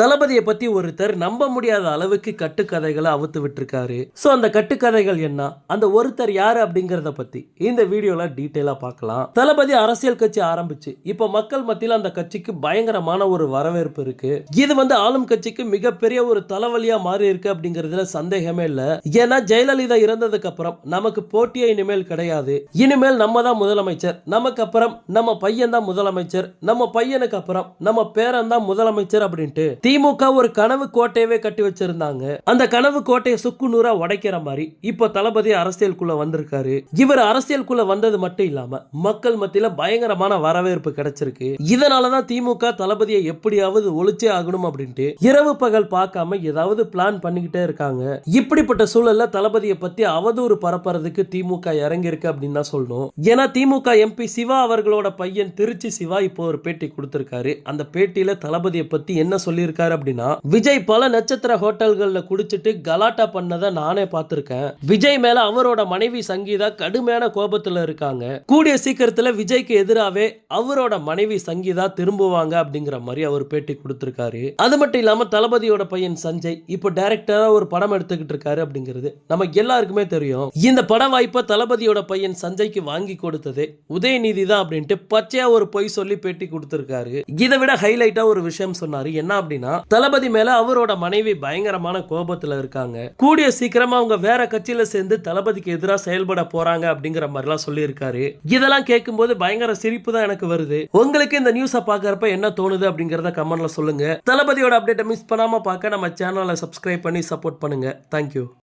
தளபதியை பத்தி ஒருத்தர் நம்ப முடியாத அளவுக்கு கட்டுக்கதைகளை அவுத்து விட்டுருக்காரு. ஸோ அந்த கட்டுக்கதைகள் என்ன? அந்த ஒருத்தர் யாரு அப்படிங்கிறத பத்தி இந்த வீடியோல டீட்டெயிலா பார்க்கலாம் தளபதி அரசியல் கட்சி ஆரம்பிச்சு. இப்போ மக்கள் மத்தியில் அந்த கட்சிக்கு பயங்கரமான ஒரு வரவேற்பு இருக்கு. இது வந்து ஆளும் கட்சிக்கு மிகப்பெரிய ஒரு தலைவலியா மாறி இருக்கு அப்படிங்கிறதுல சந்தேகமே இல்லை. ஏன்னா ஜெயலலிதா இறந்ததுக்கு அப்புறம் நமக்கு போட்டியே இனிமேல் கிடையாது. இனிமேல் நம்ம தான் முதலமைச்சர். நமக்கு அப்புறம் நம்ம பையன் தான் முதலமைச்சர். நம்ம பையனுக்கு அப்புறம் நம்ம பேரன் தான் முதலமைச்சர் அப்படின்ட்டு திமுக ஒரு கனவு கோட்டையவே கட்டி வச்சிருந்தாங்க. அந்த கனவு கோட்டையை சுக்கு நூறா உடைக்கிற மாதிரி இப்போ தளபதி அரசியலுக்குள்ள வந்திருக்காரு. இவர் அரசியலுக்குள்ள வந்தது மட்டும் இல்லாம மக்கள் மத்தியில பயங்கரமான வரவேற்பு கிடைச்சிருக்கு. இதனாலதான் திமுக தளபதியை எப்படியாவது ஒழிச்சே ஆகணும் அப்படின்ட்டு இரவு பகல் பார்க்காம ஏதாவது பிளான் பண்ணிக்கிட்டே இருக்காங்க. இப்படிப்பட்ட சூழல்ல தளபதியை பத்தி அவதூறு பரப்புறதுக்கு திமுக இறங்கி இருக்கு அப்படின்னு தான் சொல்லணும். ஏன்னா திமுக எம்பி சிவா அவர்களோட பையன் திருச்சி சிவா இப்போ ஒரு பேட்டி கொடுத்திருக்காரு. அந்த பேட்டியில தளபதியை பத்தி என்ன சொல்லியிருக்காரு அப்படின்னா விஜய் பல நட்சத்திர ஹோட்டல்கள்ல குடிச்சிட்டு கலாட்டா பண்ணதை நானே பார்த்திருக்கேன். விஜய் மேல அவரோட மனைவி சங்கீதா கடுமையான கோபத்துல இருக்காங்க. கூடிய சீக்கிரத்துல விஜய்க்கு எதிராவே அவரோட மனைவி சங்கீதா திரும்புவாங்க அப்படிங்கிற மாதிரி அவர் பேட்டி கொடுத்திருக்காரு. அது மட்டும் இல்லாம தளபதியோட பையன் சஞ்சய் இப்போ டைரக்டரா ஒரு படம் எடுத்துக்கிட்டு இருக்காரு அப்படிங்கிறது நம்ம எல்லாருக்குமே தெரியும். இந்த பட வாய்ப்பை தளபதியோட பையன் சஞ்சய்க்கு வாங்கி கொடுத்தது உதயநிதி தான் அப்படின்ட்டு பச்சையா ஒரு பொய் சொல்லி பேட்டி கொடுத்திருக்காரு. இதை விட ஹைலைட்டா ஒரு விஷயம் சொன்னாரு. என்ன அப்படின்னா தளபதி மேல அவரோட மனைவி பயங்கரமான கோபத்துல இருக்காங்க. கூடிய சீக்கிரமா அவங்க வேற கட்சியில சேர்ந்து தளபதிக்கு எதிராக செயல்பட போறாங்க அப்படிங்கிற மாதிரிலாம் சொல்லியிருக்காரு. இதெல்லாம் கேட்கும் போது பயங்கர சிரிப்பு தான் எனக்கு வருது. உங்களுக்கு இந்த நியூஸை பார்க்கறப்ப என்ன தோணுது அப்படிங்கறத கமெண்ட்ல சொல்லுங்க. தளபதியோட அப்டேட்டை மிஸ் பண்ணாம பார்க்க நம்ம சேனலை சப்ஸ்கிரைப் பண்ணி சப்போர்ட் பண்ணுங்க. தேங்க்யூ